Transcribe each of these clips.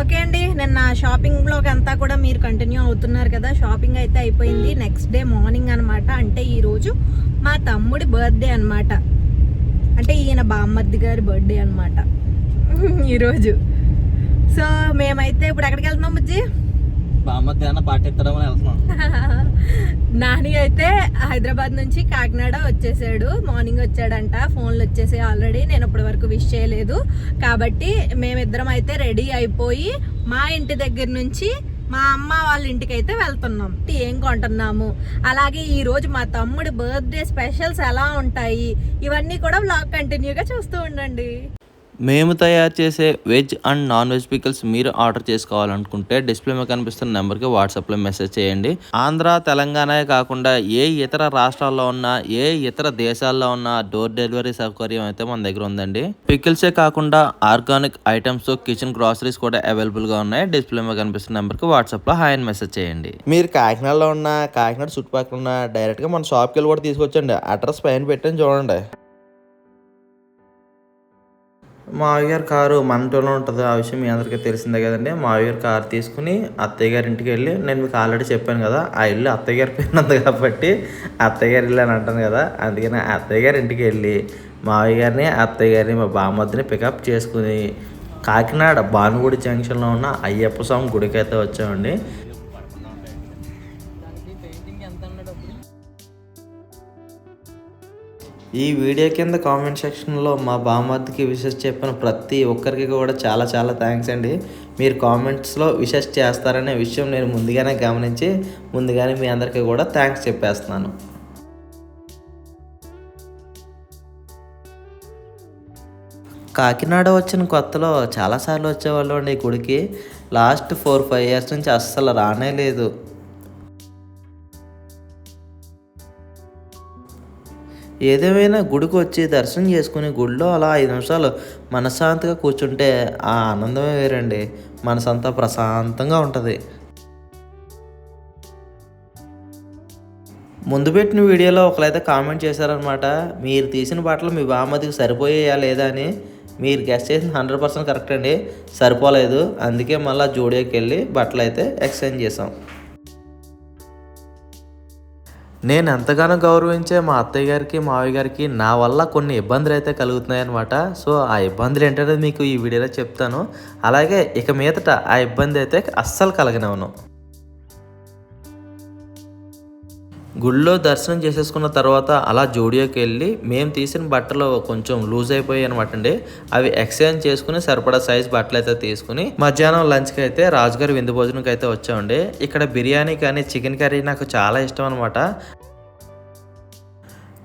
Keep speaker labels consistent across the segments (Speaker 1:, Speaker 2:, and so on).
Speaker 1: Okay అండి నిన్న shopping blog అంతా కూడా మీరు కంటిన్యూ అవుతున్నారు కదా షాపింగ్ అయితే అయిపోయింది. నెక్స్ట్ డే మార్నింగ్ అనమాట అంటే ఈరోజు మా తమ్ముడి బర్త్డే అనమాట అంటే ఈయన బామ్మర్ది గారి బర్త్డే అనమాట ఈరోజు సో మేమైతే ఇప్పుడు ఎక్కడికి వెళ్తున్నాం బుజ్జి?
Speaker 2: బామ్మధ్యాహ్న పాటెత్తడం ఎత్తడం వెళ్తున్నాం.
Speaker 1: నాని అయితే హైదరాబాద్ నుంచి కాకినాడ వచ్చేసాడు. మార్నింగ్ వచ్చాడంట. ఫోన్లు వచ్చేసాయి ఆల్రెడీ. నేను ఇప్పటి వరకు విష్ చేయలేదు. కాబట్టి మేమిద్దరం అయితే రెడీ అయిపోయి మా ఇంటి దగ్గర నుంచి మా అమ్మ వాళ్ళ ఇంటికి అయితే వెళ్తున్నాం. ఏం కొంటున్నాము? అలాగే ఈ రోజు మా తమ్ముడి బర్త్డే స్పెషల్స్ ఎలా ఉంటాయి? ఇవన్నీ కూడా బ్లాగ్ కంటిన్యూగా చూస్తూ ఉండండి.
Speaker 2: మేము తయారు చేసే veg and non veg pickles మీరు ఆర్డర్ చేసుకోవాలనుకుంటే డిస్ప్లే మీద కనిపిస్తున్న నెంబర్కి వాట్సాప్లో మెసేజ్ చేయండి. ఆంధ్ర తెలంగాణ కాకుండా ఏ ఇతర రాష్ట్రాల్లో ఉన్న ఏ ఇతర దేశాల్లో ఉన్న డోర్ డెలివరీ సౌకర్యం అయితే మన దగ్గర ఉందండి. పికిల్సే కాకుండా ఆర్గానిక్ ఐటమ్స్ కిచెన్ గ్రాసరీస్ కూడా అవైలబుల్గా ఉన్నాయి. డిస్ప్లే మీద కనిపిస్తున్న నెంబర్కి వాట్సాప్లో హాయ్ అని మెసేజ్ చేయండి.
Speaker 3: మీరు కాకినాడలో ఉన్న కాకినాడ చుట్టుపక్కల ఉన్న డైరెక్ట్గా మన షాప్కి వెళ్ళి కూడా తీసుకొచ్చండి. అడ్రస్ పైన పెట్టని చూడండి. మావయ్య గారి కారు మనతోనే ఉంటుంది. ఆ విషయం మీ అందరికీ తెలిసిందే కదండి. మావయ్య గారి కారు తీసుకుని అత్తయ్య గారి ఇంటికి వెళ్ళి నేను మీకు ఆల్రెడీ చెప్పాను కదా ఆ ఇల్లు అత్తయ్య గారి పేరు ఉంది కాబట్టి అత్తయ్య గారి ఇల్లు అని అంటాను కదా అందుకని ఆ అత్తయ్య గారి ఇంటికి వెళ్ళి మావయ్య గారిని అత్తయ్య గారిని మా బామ్మద్దిని పికప్ చేసుకుని కాకినాడ భానుగుడి జంక్షన్లో ఉన్న అయ్యప్ప స్వామి గుడికి అయితే వచ్చామండి. ఈ వీడియో కింద కామెంట్ సెక్షన్లో మా బామ్మద్దికి విషెస్ చెప్పిన ప్రతి ఒక్కరికి కూడా చాలా చాలా థ్యాంక్స్ అండి. మీరు కామెంట్స్లో విషెస్ చేస్తారనే విషయం నేను ముందుగానే గమనించి ముందుగానే మీ అందరికీ కూడా థ్యాంక్స్ చెప్పేస్తున్నాను. కాకినాడ వచ్చిన కొత్తలో చాలాసార్లు వచ్చేవాళ్ళు అండి ఈ గుడికి. లాస్ట్ ఫోర్ ఫైవ్ ఇయర్స్ నుంచి అస్సలు రానే లేదు. ఏదేమైనా గుడికి వచ్చి దర్శనం చేసుకుని గుడిలో అలా ఐదు నిమిషాలు మనశ్శాంతిగా కూర్చుంటే ఆ ఆనందమే వేరండి. మనసంతా ప్రశాంతంగా ఉంటుంది. ముందు పెట్టిన వీడియోలో ఒకరైతే కామెంట్ చేశారనమాట మీరు తీసిన బట్టలు మీ బామ్మదికి సరిపోయాయా లేదా అని. మీరు గెస్ట్ చేసిన హండ్రెడ్ పర్సెంట్ కరెక్ట్ అండి. సరిపోలేదు. అందుకే మళ్ళీ జోడియోకి వెళ్ళి బట్టలు అయితే ఎక్స్చేంజ్ చేసాం నేను ఎంతగానో గౌరవించే మా అత్తయ్య గారికి మావయ్య గారికి నా వల్ల కొన్ని ఇబ్బందులు అయితే కలుగుతున్నాయన్నమాట. సో ఆ ఇబ్బందులు ఏంటనేది మీకు ఈ వీడియోలో చెప్తాను. అలాగే ఇక మీదట ఆ ఇబ్బంది అయితే అస్సలు కలగనివ్వను. గుళ్ళో దర్శనం చేసేసుకున్న తర్వాత అలా జోడియోకి వెళ్ళి మేము తీసిన బట్టలు కొంచెం లూజ్ అయిపోయాయి అనమాట అండి. అవి ఎక్స్చేంజ్ చేసుకుని సరిపడా సైజ్ బట్టలు అయితే తీసుకుని మధ్యాహ్నం లంచ్కి అయితే రాజుగారి విందు భోజనంకి అయితే వచ్చామండి. ఇక్కడ బిర్యానీ కానీ చికెన్ కర్రీ నాకు చాలా ఇష్టం అనమాట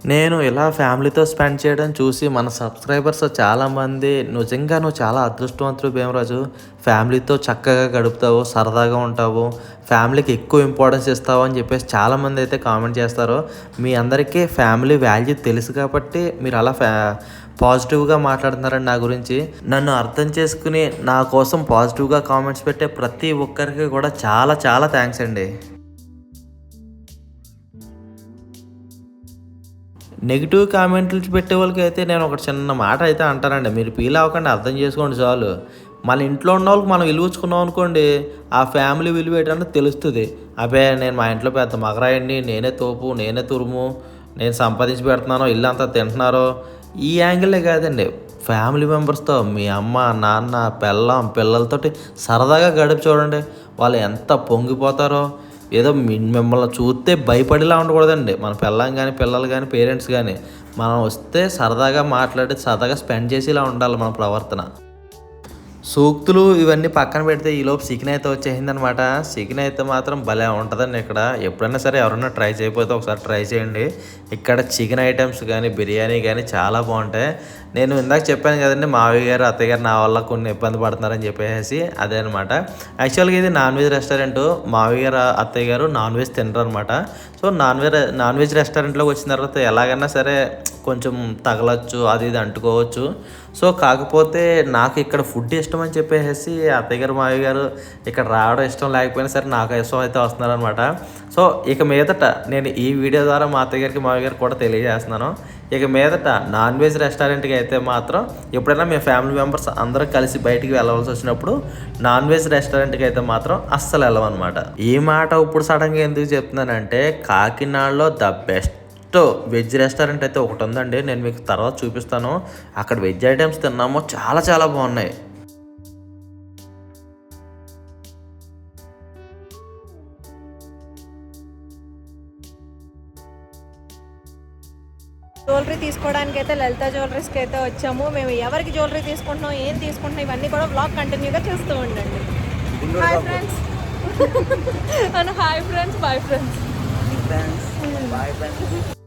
Speaker 3: నేను ఇలా ఫ్యామిలీతో స్పెండ్ చేయడం చూసి మన సబ్స్క్రైబర్స్ చాలామంది నిజంగా నువ్వు చాలా అదృష్టవంతుడు భీమరాజు. ఫ్యామిలీతో చక్కగా గడుపుతావు సరదాగా ఉంటావు ఫ్యామిలీకి ఎక్కువ ఇంపార్టెన్స్ ఇస్తావు అని చెప్పేసి చాలామంది అయితే కామెంట్ చేస్తారు. మీ అందరికీ ఫ్యామిలీ వాల్యూ తెలుసు కాబట్టి మీరు అలా ఫ్యా పాజిటివ్గా మాట్లాడుతున్నారండి నా గురించి. నన్ను అర్థం చేసుకుని నా కోసం పాజిటివ్గా కామెంట్స్ పెట్టే ప్రతి ఒక్కరికి కూడా చాలా చాలా థ్యాంక్స్ అండి. నెగిటివ్ కామెంట్లు పెట్టే వాళ్ళకి అయితే నేను ఒక చిన్న మాట అయితే అంటానండి. మీరు ఫీల్ అవ్వకండి అర్థం చేసుకోండి చాలు. మన ఇంట్లో ఉన్న వాళ్ళకి మనం విలువచ్చుకున్నాం అనుకోండి ఆ ఫ్యామిలీ విలువ ఏంటంటే తెలుస్తుంది. అబ్బే నేను మా ఇంట్లో పెద్ద మగరాయండి నేనే తోపు నేనే తురుము నేను సంపాదించి పెడుతున్నానో ఇల్లు అంతా తింటున్నారో ఈ యాంగిలే కాదండి. ఫ్యామిలీ మెంబర్స్తో మీ అమ్మ నాన్న పిల్లం పిల్లలతోటి సరదాగా గడిపి చూడండి. వాళ్ళు ఎంత పొంగిపోతారో ఏదో మిమ్మల్ని చూస్తే భయపడేలా ఉండకూడదండి. మన పిల్లం కానీ పిల్లలు కానీ పేరెంట్స్ కానీ మనం వస్తే సరదాగా మాట్లాడి సరదాగా స్పెండ్ చేసేలా ఉండాలి మన ప్రవర్తన. సూక్తులు ఇవన్నీ పక్కన పెడితే ఈలోపు చికెన్ అయితే వచ్చేసిందనమాట చికెన్ అయితే మాత్రం భలే ఉంటుందండి ఇక్కడ. ఎప్పుడైనా సరే ఎవరైనా ట్రై చేయకపోతే ఒకసారి ట్రై చేయండి. ఇక్కడ చికెన్ ఐటమ్స్ కానీ బిర్యానీ కానీ చాలా బాగుంటాయి. నేను ఇందాక చెప్పాను కదండి మావయ్య గారు అత్తయ్య గారు నా వల్ల కొన్ని ఇబ్బంది పడుతున్నారని చెప్పేసి అదే అనమాట యాక్చువల్గా ఇది నాన్ వెజ్ రెస్టారెంట్. మావయ్య గారు అత్తయ్య గారు నాన్ వెజ్ తినరు అనమాట so non veg non veg రెస్టారెంట్లోకి వచ్చిన తర్వాత ఎలాగైనా సరే కొంచెం తగలచ్చు అది ఇది అంటుకోవచ్చు. సో కాకపోతే నాకు ఇక్కడ ఫుడ్ ఇష్టం అని చెప్పేసి అత్తయ్య గారు మావి గారు ఇక్కడ రావడం ఇష్టం లేకపోయినా సరే నాకు ఇష్టం అయితే వస్తున్నారనమాట సో ఇక మీదట నేను ఈ వీడియో ద్వారా మా అత్తయ్య గారికి మావి గారికి కూడా తెలియజేస్తున్నాను. ఇక మీదట నాన్ వెజ్ రెస్టారెంట్కి అయితే మాత్రం ఎప్పుడైనా మీ ఫ్యామిలీ మెంబర్స్ అందరూ కలిసి బయటికి వెళ్ళవలసి వచ్చినప్పుడు నాన్ వెజ్ రెస్టారెంట్కి అయితే మాత్రం అస్సలు వెళ్ళమన్నమాట. ఈ మాట ఇప్పుడు సడన్గా ఎందుకు చెప్తున్నానంటే కాకినాడలో ద బెస్ట్ వెజ్ రెస్టారెంట్ అయితే ఒకటి ఉందండి. నేను మీకు తర్వాత చూపిస్తాను. అక్కడ వెజ్ ఐటమ్స్ తిన్నామో. చాలా చాలా బాగున్నాయి.
Speaker 1: జ్యువెలరీ తీసుకోవడానికి అయితే లలిత జ్యువెలరీస్కి అయితే వచ్చాము. మేము ఎవరికి జ్యువెలరీ తీసుకుంటున్నాం ఏం తీసుకుంటున్నాం ఇవన్నీ కూడా బ్లాగ్ కంటిన్యూగా చూస్తూ ఉండండి. Hi friends Anu hi friends boy friends కానీ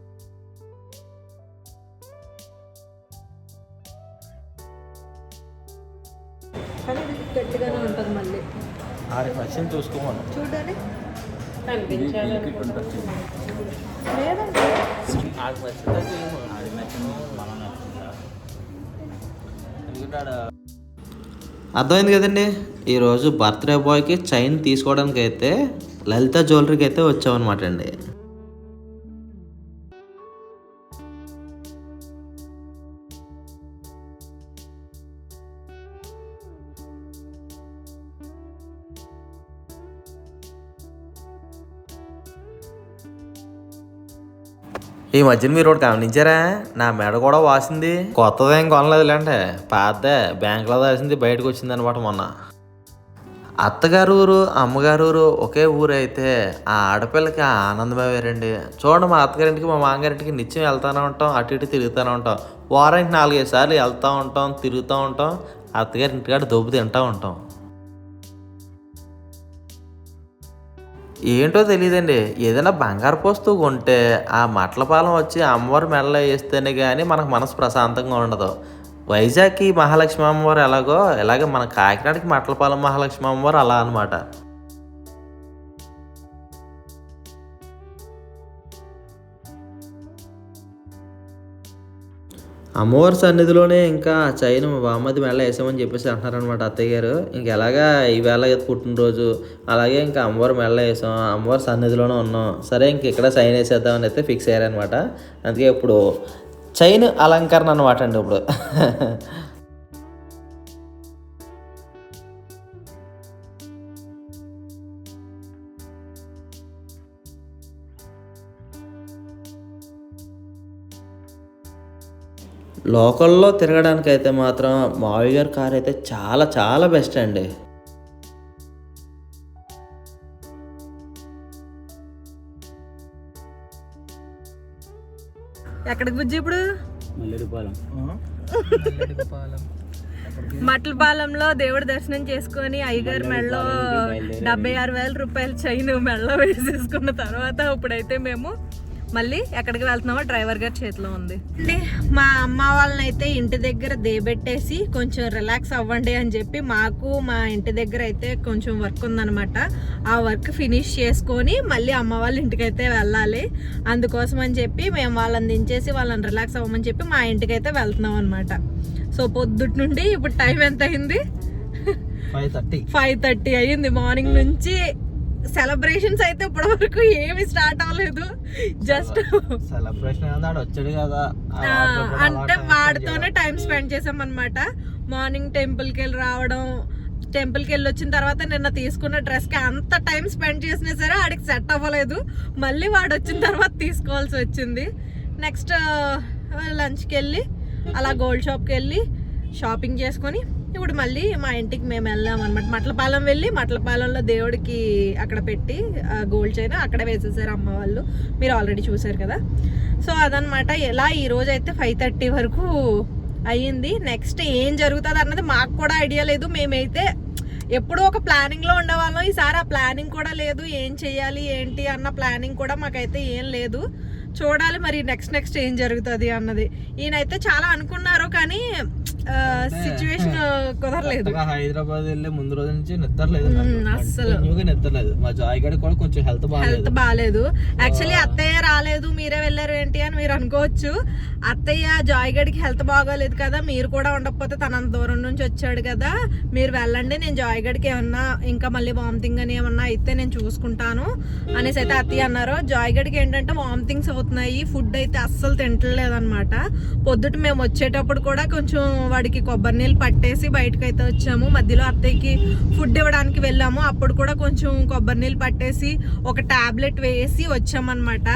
Speaker 1: గట్టిగానే ఉంటుంది మళ్ళీ.
Speaker 3: ఆడికి నచ్చింది చూసుకోమను.
Speaker 1: చూడండి లేదండి.
Speaker 3: ఆడికి నచ్చిందా చేయము అర్థమైంది కదండి? ఈరోజు బర్త్డే బాయ్కి చైన్ తీసుకోవడానికి అయితే లలిత జ్యువెలరీకి అయితే వచ్చామన్నమాట అండి. ఈ మధ్యన మీరు ఒకటి గమనించారా? నా మెడ కూడా వాసింది. కొత్తదేం కొనలేదులేంటే పాతదే. బ్యాంకులో దాసింది బయటకు వచ్చింది అనమాట మొన్న. అత్తగారు ఊరు అమ్మగారు ఊరు ఒకే ఊరు అయితే ఆ ఆడపిల్లకి ఆనందం ఆనందమే వేరండి. చూడండి మా అత్తగారింటికి మా మామగారింటికి నిత్యం వెళ్తానే ఉంటాం. అటు ఇటు తిరుగుతూనే ఉంటాం. వారానికి నాలుగైదు సార్లు వెళ్తూ ఉంటాం తిరుగుతూ ఉంటాం. అత్తగారింటికాడ దొబ్బు తింటూ ఉంటాం. ఏంటో తెలియదండి ఏదైనా బంగారు వస్తువు కొంటే ఆ మట్లపాలెం వచ్చి అమ్మవారి మెడలో వేస్తేనే కానీ మనకు మనసు ప్రశాంతంగా ఉండదు. వైజాగ్కి మహాలక్ష్మి అమ్మవారు ఎలాగో ఇలాగే మన కాకినాడకి మట్లపాలెం మహాలక్ష్మి అమ్మవారు అలా అనమాట అమ్మవారి సన్నిధిలోనే ఇంకా చైన్ బామ్మది మెల్ల వేసామని చెప్పేసి అంటున్నారనమాట అత్తయ్య గారు ఇంక ఎలాగా ఈవేళ పుట్టినరోజు అలాగే ఇంకా అమ్మవారి మెల్ల వేసాం అమ్మవారి సన్నిధిలోనే ఉన్నాం. సరే ఇంక ఇక్కడ చైన్ వేసేద్దామని అయితే ఫిక్స్ అయ్యారనమాట అందుకే ఇప్పుడు చైన్ అలంకరణ అనమాట అండి ఇప్పుడు. లోకల్లో తిరగడానికి అయితే మాత్రం మావయ్య గారి కార్ అయితే చాలా చాలా బెస్ట్ అండి.
Speaker 1: ఎక్కడికి బుజ్జి ఇప్పుడు? మట్లపాలెంలో దేవుడి దర్శనం చేసుకొని అయ్యగారి మెడలో డెబ్బై ఆరు వేల రూపాయల చైన్ మెడలో వేసేసుకున్న తర్వాత ఇప్పుడైతే మేము మళ్ళీ ఎక్కడికి వెళ్తున్నామో డ్రైవర్ గారి చేతిలో ఉంది. అండి మా అమ్మ వాళ్ళని అయితే ఇంటి దగ్గర దేబెట్టేసి కొంచెం రిలాక్స్ అవ్వండి అని చెప్పి మాకు మా ఇంటి దగ్గర అయితే కొంచెం వర్క్ ఉందన్నమాట. ఆ వర్క్ ఫినిష్ చేసుకొని మళ్ళీ అమ్మ వాళ్ళ ఇంటికి అయితే వెళ్ళాలి. అందుకోసం అని చెప్పి మేము వాళ్ళని దించేసి వాళ్ళని రిలాక్స్ అవ్వమని చెప్పి మా ఇంటికి అయితే వెళ్తున్నాం అనమాట సో పొద్దుటి నుండి ఇప్పుడు టైం ఎంత అయింది
Speaker 3: ఫైవ్ థర్టీ
Speaker 1: ఫైవ్ థర్టీ అయ్యింది. మార్నింగ్ నుంచి సెలబ్రేషన్స్ అయితే ఇప్పటి వరకు ఏమి స్టార్ట్ అవ్వలేదు. జస్ట్
Speaker 3: సెలబ్రేషన్ వచ్చాడు కదా.
Speaker 1: అంటే వాడితోనే టైం స్పెండ్ చేసాం అనమాట మార్నింగ్ టెంపుల్కి వెళ్ళి రావడం టెంపుల్కి వెళ్ళి వచ్చిన తర్వాత నిన్న తీసుకున్న డ్రెస్కి అంత టైం స్పెండ్ చేసినా సరే ఆడికి సెట్ అవ్వలేదు. మళ్ళీ వాడు వచ్చిన తర్వాత తీసుకోవాల్సి వచ్చింది. నెక్స్ట్ లంచ్కి వెళ్ళి అలా గోల్డ్ షాప్కి వెళ్ళి షాపింగ్ చేసుకొని ఇప్పుడు మళ్ళీ మా ఇంటికి మేము వెళ్ళాం అనమాట మట్లపాలెం వెళ్ళి మట్లపాలెంలో దేవుడికి అక్కడ పెట్టి గోల్డ్ చైన్ అక్కడ వేసేసారు అమ్మ వాళ్ళు. మీరు ఆల్రెడీ చూసారు కదా. సో అదనమాట ఎలా ఈ రోజు అయితే ఫైవ్ థర్టీ వరకు అయ్యింది. నెక్స్ట్ ఏం జరుగుతుంది అన్నది మాకు కూడా ఐడియా లేదు. మేమైతే ఎప్పుడూ ఒక ప్లానింగ్లో ఉండేవాళ్ళం. ఈసారి ఆ ప్లానింగ్ కూడా లేదు. ఏం చేయాలి ఏంటి అన్న ప్లానింగ్ కూడా మాకైతే ఏం లేదు. చూడాలి మరి నెక్స్ట్ నెక్స్ట్ ఏం జరుగుతుంది అన్నది. ఈయనైతే చాలా అనుకున్నారు కానీ సిచ్యువేషన్ కుదరలేదు.
Speaker 3: హైదరాబాద్ వెళ్ళే ముందు రోజు నుంచి నిద్రలేదు. కంటిన్యూగా నిద్రలేదు మా జాయ్ గడి కూడా కొంచెం హెల్త్ బాగాలేదు.
Speaker 1: హెల్త్ బాగాలేదు. యాక్చువల్లీ అత్తయ్య రాలేదు. మీరే వెళ్ళారు ఏంటి అని మీరు అనుకోవచ్చు. అత్తయ్య జాయ్ గడికి హెల్త్ బాగోలేదు కదా. మీరు కూడా ఉండకపోతే తన అంత దూరం నుంచి వచ్చాడు కదా. మీరు వెళ్ళండి. నేను జాయ్ గడికి ఏమన్నా ఇంకా మళ్ళీ వామిటింగ్ అని ఏమన్నా అయితే నేను చూసుకుంటాను అనేసి అయితే అత్తయ్య అన్నారు. జాయ్ గడికి ఏంటంటే వామిటింగ్స్ అవుతున్నాయి. ఫుడ్ అయితే అస్సలు తింటలేదు అనమాట పొద్దుట మేము వచ్చేటప్పుడు కూడా కొంచెం వాడికి కొబ్బరి నీళ్ళు పట్టేసి బయటకు అయితే వచ్చాము. మధ్యలో అత్తయ్యకి ఫుడ్ ఇవ్వడానికి వెళ్ళాము. అప్పుడు కూడా కొంచెం కొబ్బరి నీళ్ళు పట్టేసి ఒక టాబ్లెట్ వేసి వచ్చామన్నమాట.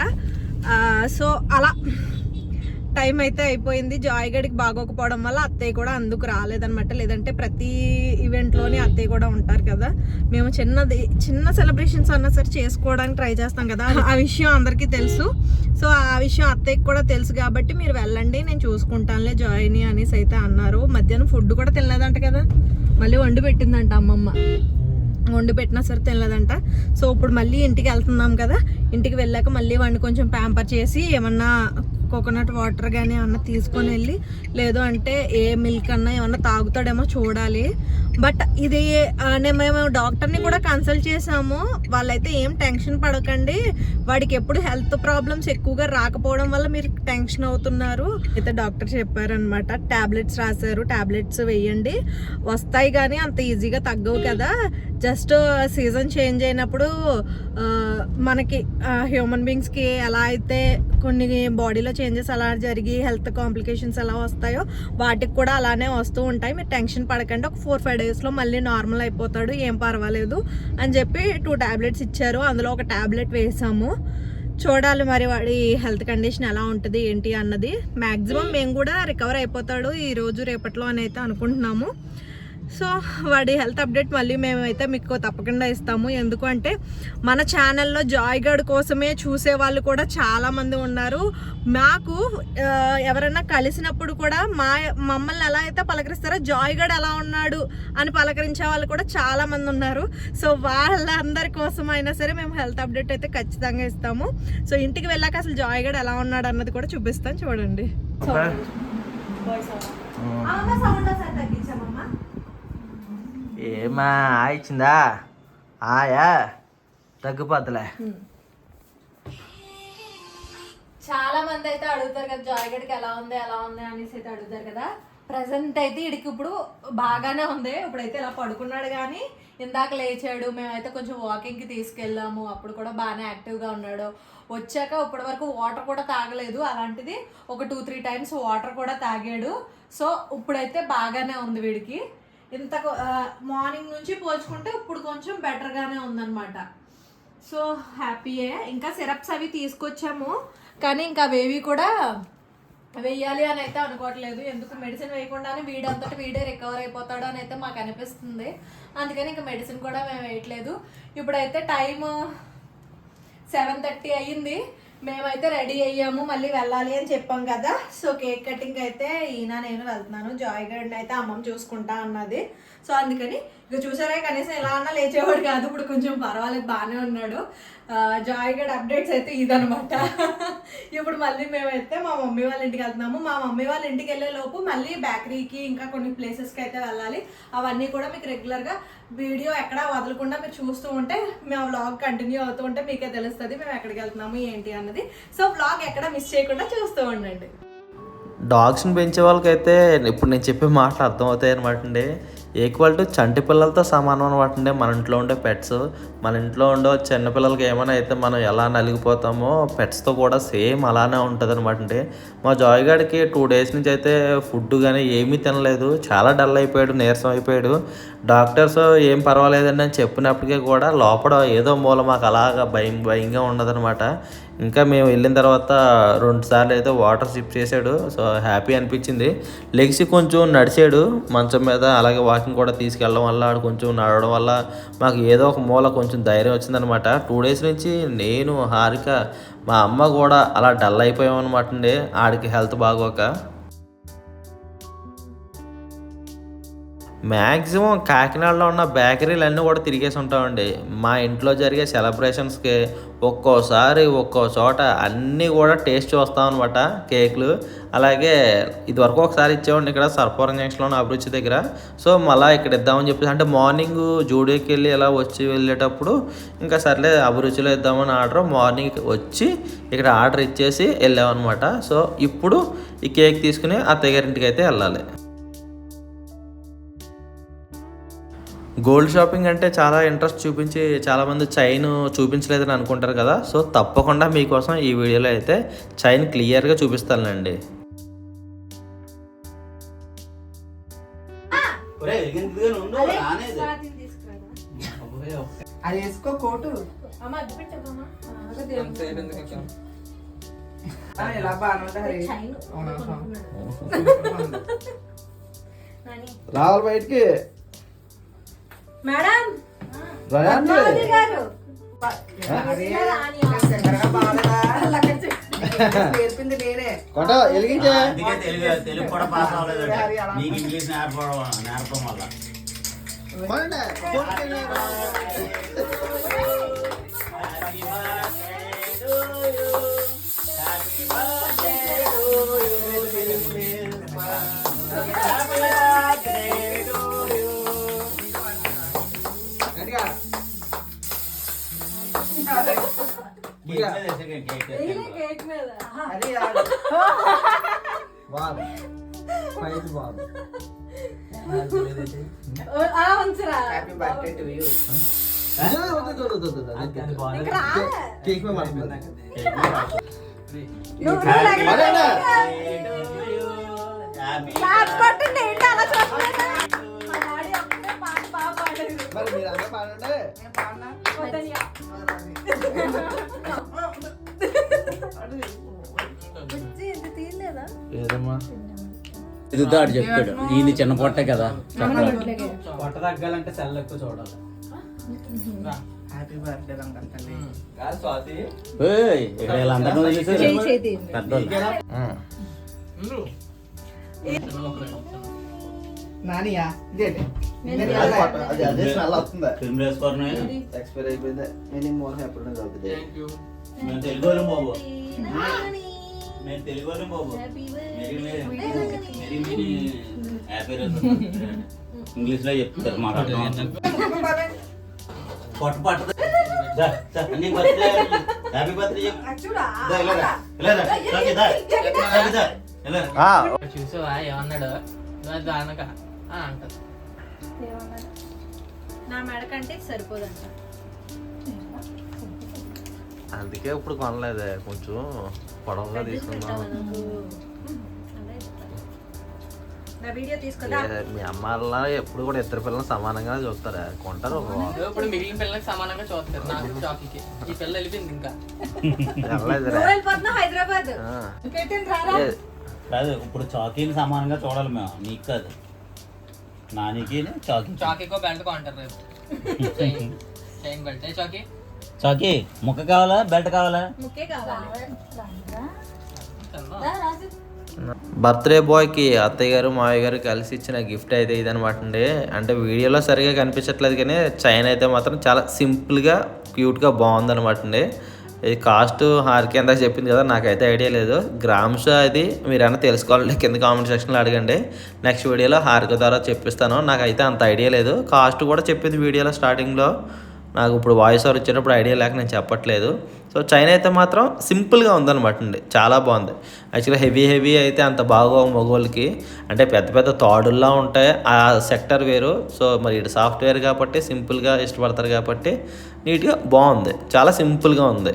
Speaker 1: సో అలా టైం అయితే అయిపోయింది. జాయ్ గడికి బాగోకపోవడం వల్ల అత్తయ్య కూడా అందుకు రాలేదన్నమాట. లేదంటే ప్రతి ఈవెంట్లోనే అత్తయ్య కూడా ఉంటారు కదా. మేము చిన్నది చిన్న సెలబ్రేషన్స్ అన్నా సరే చేసుకోవడానికి ట్రై చేస్తాం కదా. ఆ విషయం అందరికీ తెలుసు. సో ఆ విషయం అత్తయ్యకి కూడా తెలుసు కాబట్టి మీరు వెళ్ళండి నేను చూసుకుంటానులే జాయిని అనేసి అయితే అన్నారు. మధ్యాహ్నం ఫుడ్ కూడా తినలేదంట కదా. మళ్ళీ వండి పెట్టిందంట అమ్మమ్మ. వండి పెట్టినా సరే తినలేదంట. సో ఇప్పుడు మళ్ళీ ఇంటికి వెళ్తున్నాం కదా. ఇంటికి వెళ్ళాక మళ్ళీ వాడిని కొంచెం ప్యాంపర్ చేసి ఏమన్నా కోకోనట్ వాటర్ కానీ ఏమన్నా తీసుకొని వెళ్ళి లేదు అంటే ఏ మిల్క్ అన్నా ఏమన్నా తాగుతాడేమో చూడాలి. బట్ ఇది మేము డాక్టర్ని కూడా కన్సల్ట్ చేసాము వాళ్ళైతే ఏం టెన్షన్ పడకండి. వాడికి ఎప్పుడు హెల్త్ ప్రాబ్లమ్స్ ఎక్కువగా రాకపోవడం వల్ల మీరు టెన్షన్ అవుతున్నారు. అయితే డాక్టర్ చెప్పారనమాట ట్యాబ్లెట్స్ రాశారు ట్యాబ్లెట్స్ వేయండి. వస్తాయి కానీ అంత ఈజీగా తగ్గవు కదా. జస్ట్ సీజన్ చేంజ్ అయినప్పుడు మనకి హ్యూమన్ బీయింగ్స్కి ఎలా అయితే కొన్ని బాడీలో చేంజెస్ అలా జరిగి హెల్త్ కాంప్లికేషన్స్ ఎలా వస్తాయో వాటికి కూడా అలానే వస్తూ ఉంటాయి. మీరు టెన్షన్ పడకండి. ఒక ఫోర్ ఫైవ్ డేస్లో మళ్ళీ నార్మల్ అయిపోతాడు. ఏం పర్వాలేదు అని చెప్పి టూ టాబ్లెట్స్ ఇచ్చారు. అందులో ఒక టాబ్లెట్ వేసాము. చూడాలి మరి వాడి హెల్త్ కండిషన్ ఎలా ఉంటుంది ఏంటి అన్నది. మ్యాక్సిమం మేము కూడా రికవర్ అయిపోతాడు. ఈ రోజు రేపట్లో అని అయితే అనుకుంటున్నాము. సో వాడి హెల్త్ అప్డేట్ మళ్ళీ మేమైతే మీకు తప్పకుండా ఇస్తాము. ఎందుకంటే మన ఛానల్లో జాయ్ గడ్ కోసమే చూసే వాళ్ళు కూడా చాలా మంది ఉన్నారు. మాకు ఎవరైనా కలిసినప్పుడు కూడా మా మమ్మల్ని ఎలా అయితే పలకరిస్తారో జాయ్ గడ్ ఎలా ఉన్నాడు అని పలకరించే వాళ్ళు కూడా చాలా మంది ఉన్నారు. సో వాళ్ళందరి కోసం అయినా సరే మేము హెల్త్ అప్డేట్ అయితే ఖచ్చితంగా ఇస్తాము. సో ఇంటికి వెళ్ళాక అసలు జాయ్ గడ్ ఎలా ఉన్నాడు అన్నది కూడా చూపిస్తాను. చూడండి. సౌండ్ తగ్గించామమ్మా
Speaker 3: ఏమా ఆయిచ్చిందా? ఆయా తగ్గిపోతలే
Speaker 1: చాలా మంది అయితే అడుగుతారు కదా జాయిగడికి ఎలా ఉంది ఎలా ఉంది అనేసి అయితే అడుగుతారు కదా. ప్రజెంట్ అయితే ఇడికి ఇప్పుడు బాగానే ఉంది. ఇప్పుడైతే ఇలా పడుకున్నాడు కానీ ఇందాక లేచాడు. మేమైతే కొంచెం వాకింగ్కి తీసుకెళ్ళాము. అప్పుడు కూడా బాగానే యాక్టివ్గా ఉన్నాడు. వచ్చాక ఇప్పటి వరకు వాటర్ కూడా తాగలేదు. అలాంటిది ఒక టూ త్రీ టైమ్స్ వాటర్ కూడా తాగాడు. సో ఇప్పుడైతే బాగానే ఉంది వీడికి. ఇంత మార్నింగ్ నుంచి పోల్చుకుంటే ఇప్పుడు కొంచెం బెటర్గానే ఉందన్నమాట. సో హ్యాపీయే. ఇంకా సిరప్స్ అవి తీసుకొచ్చాము. కానీ ఇంకా అవేవి కూడా వెయ్యాలి అని అయితే అనుకోవట్లేదు. ఎందుకు మెడిసిన్ వేయకుండానే వీడంతట వీడే రికవర్ అయిపోతాడు అని అయితే మాకు అనిపిస్తుంది. అందుకని ఇంకా మెడిసిన్ కూడా మేము వేయట్లేదు. ఇప్పుడైతే టైం సెవెన్ థర్టీ అయ్యింది. మేమైతే రెడీ అయ్యాము మళ్ళీ వెళ్ళాలి అని చెప్పాం కదా. సో కేక్ కటింగ్ అయితే ఈయన నేను వెళ్తున్నాను. జాయ్ గడిని అయితే అమ్మమ్మ చూసుకుంటా అన్నది. సో అందుకని ఇక చూసారా కనీసం ఎలా అన్నా లేచేవాడు కాదు. ఇప్పుడు కొంచెం పర్వాలేదు బాగానే ఉన్నాడు. జాయిగడ్ అప్డేట్స్ అయితే ఇదనమాట ఇప్పుడు మళ్ళీ మేమైతే మా మమ్మీ వాళ్ళ ఇంటికి వెళ్తున్నాము. మా మమ్మీ వాళ్ళ ఇంటికి వెళ్ళే లోపు మళ్ళీ బేకరీకి ఇంకా కొన్ని ప్లేసెస్కి అయితే వెళ్ళాలి. అవన్నీ కూడా మీకు రెగ్యులర్గా వీడియో ఎక్కడా వదలకుండా మీరు చూస్తూ ఉంటే మేము వ్లాగ్ కంటిన్యూ అవుతూ ఉంటే మీకే తెలుస్తుంది మేము ఎక్కడికి వెళ్తున్నాము ఏంటి అన్నది. సో వ్లాగ్ ఎక్కడ మిస్ చేయకుండా చూస్తూ ఉండండి.
Speaker 3: డాగ్స్ని పెంచే వాళ్ళకైతే ఇప్పుడు నేను చెప్పే మాటలు అర్థమవుతాయి అనమాట అండి. ఈక్వల్ టు చంటి పిల్లలతో సమానం అనమాట అండి. మన ఇంట్లో ఉండే పెట్స్ మన ఇంట్లో ఉండే చిన్నపిల్లలకి ఏమైనా అయితే మనం ఎలా నలిగిపోతామో పెట్స్తో కూడా సేమ్ అలానే ఉంటుంది అనమాట అండి. మా జాయిగాడికి టూ డేస్ నుంచి అయితే ఫుడ్ కానీ ఏమీ తినలేదు. చాలా డల్ అయిపోయాడు నీరసం అయిపోయాడు. డాక్టర్స్ ఏం పర్వాలేదండి అని చెప్పినప్పటికీ కూడా లోపల ఏదో మూల మాకు అలాగా భయం భయంగా ఉండదనమాట ఇంకా మేము వెళ్ళిన తర్వాత రెండు సార్లు అయితే వాటర్ సిప్ చేశాడు. సో హ్యాపీ అనిపించింది. లెగ్స్ కొంచెం నడిచాడు. మంచం మీద అలాగే వాకింగ్ కూడా తీసుకెళ్ళడం వల్ల ఆడు కొంచెం నడవడం వల్ల మాకు ఏదో ఒక మూల కొంచెం ధైర్యం వచ్చిందనమాట టూ డేస్ నుంచి నేను హారిక మా అమ్మ కూడా అలా డల్ అయిపోయామనమాట అండి. ఆడికి హెల్త్ బాగోక. మ్యాక్సిమం కాకినాడలో ఉన్న బేకరీలు అన్నీ కూడా తిరిగేసి ఉంటామండి. మా ఇంట్లో జరిగే సెలబ్రేషన్స్కి ఒక్కోసారి ఒక్కో చోట అన్నీ కూడా టేస్ట్ చూస్తాం అనమాట కేకులు. అలాగే ఇదివరకు ఒకసారి ఇచ్చేవాడిని ఇక్కడ సర్పవరం జంక్షన్లో అభిరుచి దగ్గర. సో మళ్ళీ ఇక్కడ ఇద్దామని చెప్పేసి అంటే మార్నింగ్ జూడియోకి వెళ్ళి ఇలా వచ్చి వెళ్ళేటప్పుడు ఇంకా సర్లే అభిరుచిలో ఇద్దామని ఆర్డర్ మార్నింగ్ వచ్చి ఇక్కడ ఆర్డర్ ఇచ్చేసి వెళ్ళామన్నమాట. సో ఇప్పుడు ఈ కేక్ తీసుకుని అత్తయ్య అయితే వెళ్ళాలి. గోల్డ్ షాపింగ్ అంటే చాలా ఇంట్రెస్ట్ చూపించి చాలామంది చైన్ చూపించలేదని అనుకుంటారు కదా. సో తప్పకుండా మీకోసం ఈ వీడియోలో అయితే చైన్ క్లియర్గా చూపిస్తానండి
Speaker 4: అది వేసుకో కోటు.
Speaker 5: రావాలి బయటికి.
Speaker 1: మేడం
Speaker 5: రాయండి
Speaker 1: పద్మావతి గారు
Speaker 4: హరి, ఇంకా శంకరగా బాగాలేదా? నేర్పింది నేనే
Speaker 5: కొట్ట వెలిగించే
Speaker 6: అందుకే తెలుగు తెలుగు కూడా పాస్ అవ్వలేదు
Speaker 4: హరి, అలా.
Speaker 6: నీకు ఇంగ్లీష్ నేర్పడం నేర్పడం వల్ల
Speaker 1: కేక్ మీద
Speaker 4: హరి, ఆడు.
Speaker 5: బాగుంది. పైకి బాగుంది.
Speaker 1: అలా ఉంచరా
Speaker 4: హ్యాపీ బర్త్డే టు యూ
Speaker 5: అదే, వద్దు, వద్దు, వద్దు, వద్దు, అది వద్దు.
Speaker 1: ఇక్కడ ఆగే.
Speaker 6: ఎదుగుతాడు చెప్పాడు. ఈయన చిన్న పొట్టే కదా.
Speaker 7: పొట్ట తగ్గాలంటే సెల్ ఎక్కువ చూడాలి.
Speaker 4: నానియా ఇదేంటి
Speaker 5: ఎక్స్పైర్ అయిపోయింది. నేను మోహన్ ఎప్పుడు చదువుతుంది
Speaker 6: మేము తెలుగు వాళ్ళం బాబు.
Speaker 1: నాని.
Speaker 6: తెలుగు వాళ్ళం బాబు మెరీ. మెరీ హ్యాపీ ఇంగ్లీష్లో చెప్తారు. పొట్ట పట్టదు నీ బర్త్డే హ్యాపీ బర్త్డే చెప్పు.
Speaker 7: చూసావా? ఏమన్నాడు? దానక అంటది.
Speaker 1: నా మెడ కంటే సరిపోదంట.
Speaker 3: అందుకే ఇప్పుడు కొనలేదే కొంచెం పొడవుగా తీసుకుందాం. మీ అమ్మ వాళ్ళ ఎప్పుడు కూడా ఇద్దరు పిల్లలు సమానంగా చూస్తారా? కొంటారు.
Speaker 7: ఇప్పుడు మిగిలిన పిల్లలకి సమానంగా చూస్తారు. నాకు ఈ పిల్ల వెళ్ళిపోయింది ఇంకా.
Speaker 1: హైదరాబాద్.
Speaker 6: కాదు ఇప్పుడు చాకీని సమానంగా చూడాలి మేము. నీకు కాదు. నానికి చాకీ
Speaker 7: చాకీకో బెల్ట్ కొంటారు రేపు. చైన్. బెల్ట్. చాకీ
Speaker 6: చాకీ ముక్క కావాలా బెల్ట్ కావాలా.
Speaker 3: బర్త్డే బాయ్కి అత్తయ్య గారు మావయ్య గారు కలిసి ఇచ్చిన గిఫ్ట్ అయితే ఇదనమాట అండి. అంటే వీడియోలో సరిగా కనిపించట్లేదు కానీ చైన్ అయితే మాత్రం చాలా సింపుల్గా క్యూట్గా బాగుందనమాట అండి. ఇది కాస్ట్ హార్కి ఎంత చెప్పింది కదా నాకైతే ఐడియా లేదు. గ్రామ్స్ అది మీరైనా తెలుసుకోవాలంటే కింద కామెంట్ సెక్షన్లో అడగండి. నెక్స్ట్ వీడియోలో హార్క ద్వారా చెప్పిస్తాను. నాకైతే అంత ఐడియా లేదు. కాస్ట్ కూడా చెప్పింది వీడియోలో స్టార్టింగ్లో నాకు ఇప్పుడు వాయిస్ ఓవర్ ఇచ్చేటప్పుడు ఐడియా లేక నేను చెప్పట్లేదు. సో చైనా అయితే మాత్రం సింపుల్గా ఉందన్నమాట అండి. చాలా బాగుంది. యాక్చువల్గా హెవీ హెవీ అయితే అంత బాగా మగవాళ్ళకి అంటే పెద్ద పెద్ద తాడుల్లా ఉంటాయి. ఆ సెక్టర్ వేరు. సో మరి ఇటు సాఫ్ట్వేర్ కాబట్టి సింపుల్గా ఇష్టపడతారు కాబట్టి నీట్గా బాగుంది. చాలా సింపుల్గా ఉంది.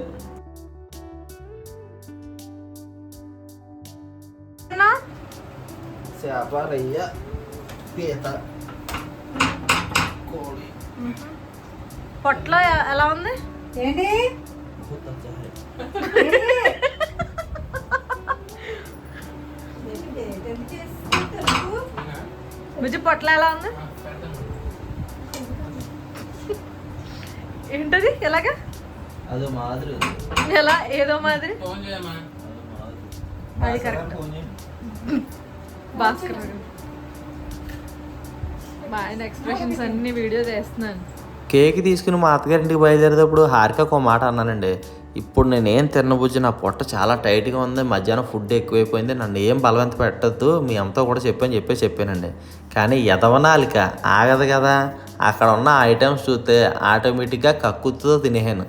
Speaker 5: చేప రొయ్య పీత కోడి.
Speaker 1: పొట్లో ఎలా ఉంది? ఏంటి? బుజ్జి పొట్ల ఎలా ఉంది. ఏంటది? ఎలాగా?
Speaker 3: అది మాదిరి
Speaker 1: ఎలా? ఏదో మాదిరి? అది కరెక్ట్. భాస్కర్. మా ఆయన ఎక్స్ప్రెషన్స్ అన్ని వీడియో చేస్తున్నాను.
Speaker 3: కేక్ తీసుకుని మా అత్తగారింటికి బయలుదేరేటప్పుడు హారిక ఒక మాట అన్నానండి. ఇప్పుడు నేనేం తినబుజ్జి నా పొట్ట చాలా టైట్గా ఉంది మధ్యాహ్నం ఫుడ్ ఎక్కువైపోయింది నన్ను ఏం బలవంత పెట్టద్దు మీ అంతా కూడా చెప్పని చెప్పి చెప్పానండి. కానీ ఎదవనాలిక ఆగదు కదా. అక్కడ ఉన్న ఐటమ్స్ చూస్తే ఆటోమేటిక్గా కక్కుతో తినేహాను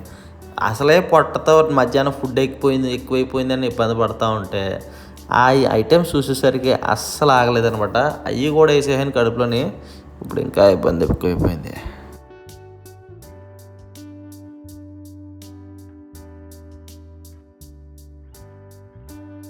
Speaker 3: అసలే పొట్టతో మధ్యాహ్నం ఫుడ్ ఎక్కిపోయింది ఎక్కువైపోయిందని ఇబ్బంది పడతా ఉంటే ఆ ఐటమ్స్ చూసేసరికి అస్సలు ఆగలేదనమాట. అవి కూడా వేసేసాను కడుపులోని. ఇప్పుడు ఇంకా ఇబ్బంది ఎక్కువైపోయింది.